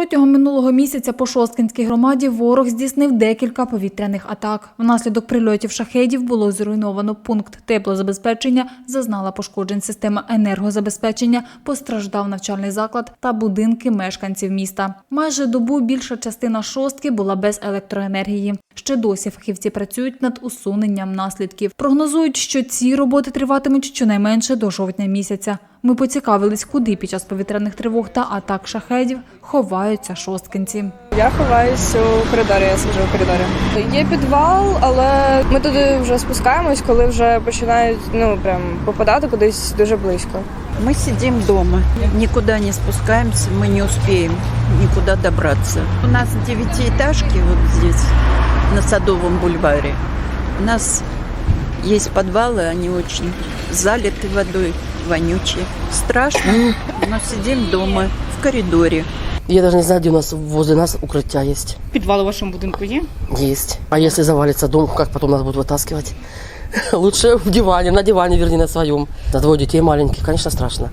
Протягом минулого місяця по Шосткинській громаді ворог здійснив декілька повітряних атак. Внаслідок прильотів шахедів було зруйновано пункт теплозабезпечення, зазнала пошкоджень система енергозабезпечення, постраждав навчальний заклад та будинки мешканців міста. Майже добу більша частина шостки була без електроенергії. Ще досі фахівці працюють над усуненням наслідків. Прогнозують, що ці роботи триватимуть щонайменше до жовтня місяця. Ми поцікавились, куди під час повітряних тривог та атак шахедів ховаються шосткинці. Я ховаюсь у коридорі, я сиджу у коридорі. Є підвал, але ми туди вже спускаємось, коли вже починають ну прям попадати кудись дуже близько. Мы сидим дома, никуда не спускаемся, мы не успеем никуда добраться. У нас девятиэтажки вот здесь, на Садовом бульваре. У нас есть подвалы, они очень залиты водой, вонючие. Страшно, но сидим дома, в коридоре. Я даже не знаю, где у нас возле нас укрытия есть. Підвал у вашому будинку є? Есть. А если завалится дом, как потом нас будут вытаскивать? Лучше в диване, на диване, вернее, на своем. На двое детей маленьких, конечно, страшно.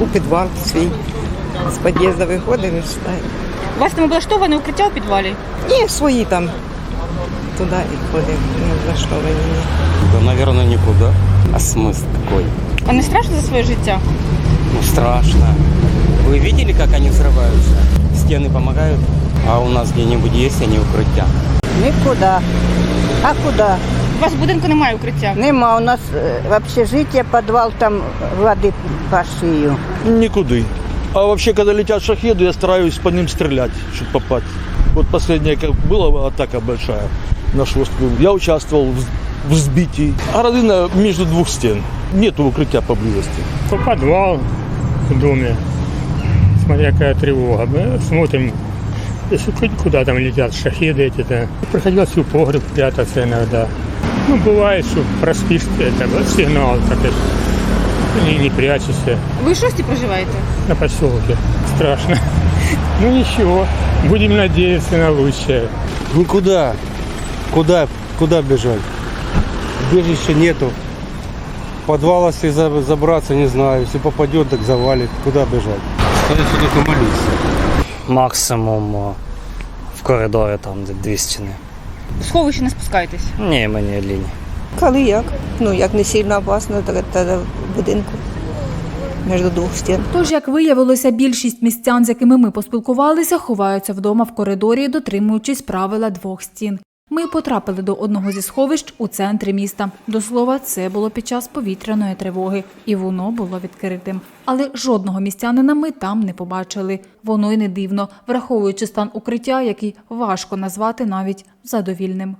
у підвал свій. З під'їзду виходимо і читаємо. У вас там облаштоване укриття у підвалі? Ні, свої там туди і ходимо, не влаштовані. ні. Да, наверное, никуда. А смысл какой? А не страшно за своє життя? Ну, страшно. Вы видели, как они взрываются? Стены помогают, а у нас где-нибудь есть они укрытия? Нікуди. А куди? У вас в будинку немає укриття. Нема. У нас е, в общежитие, підвал, там води по шию. Никуда. А вообще, когда летят шахеды, я стараюсь по ним стрелять, чтобы попасть. Вот последняя как была атака большая на шостку. Я участвовал в, в сбитии. А родина между двух стен. Нету укрытия поблизости. по подвал в доме, смотря какая тревога. Мы смотрим, если хоть куда там летят шахеды эти-то. Приходилось в погреб прятаться иногда. Ну, бывает, что проспишь это, вот сигнал, так это, и не прячешься Ви в шості проживаєте? на поселке. Страшно. Ну ничего, будем надеяться на лучшее. Никуда. Куда? Куда бежать? Убежища нету. В подвал, если забраться, не знаю. Если попадет, так завалит. Куда бежать? Остается только молиться. Максимум о, в коридорі там, де дві стіни. В сховище не спускаєтесь. Ні, ми не лінії. Коли як? Ну, як не сильно опасно, так тоді в будинку між двох стін. Тож, як виявилося, більшість містян, з якими ми поспілкувалися, ховаються вдома в коридорі, дотримуючись правила двох стін. Ми потрапили до одного зі сховищ у центрі міста. До слова, це було під час повітряної тривоги, і воно було відкритим. Але жодного містянина ми там не побачили. Воно й не дивно, враховуючи стан укриття, який важко назвати навіть задовільним.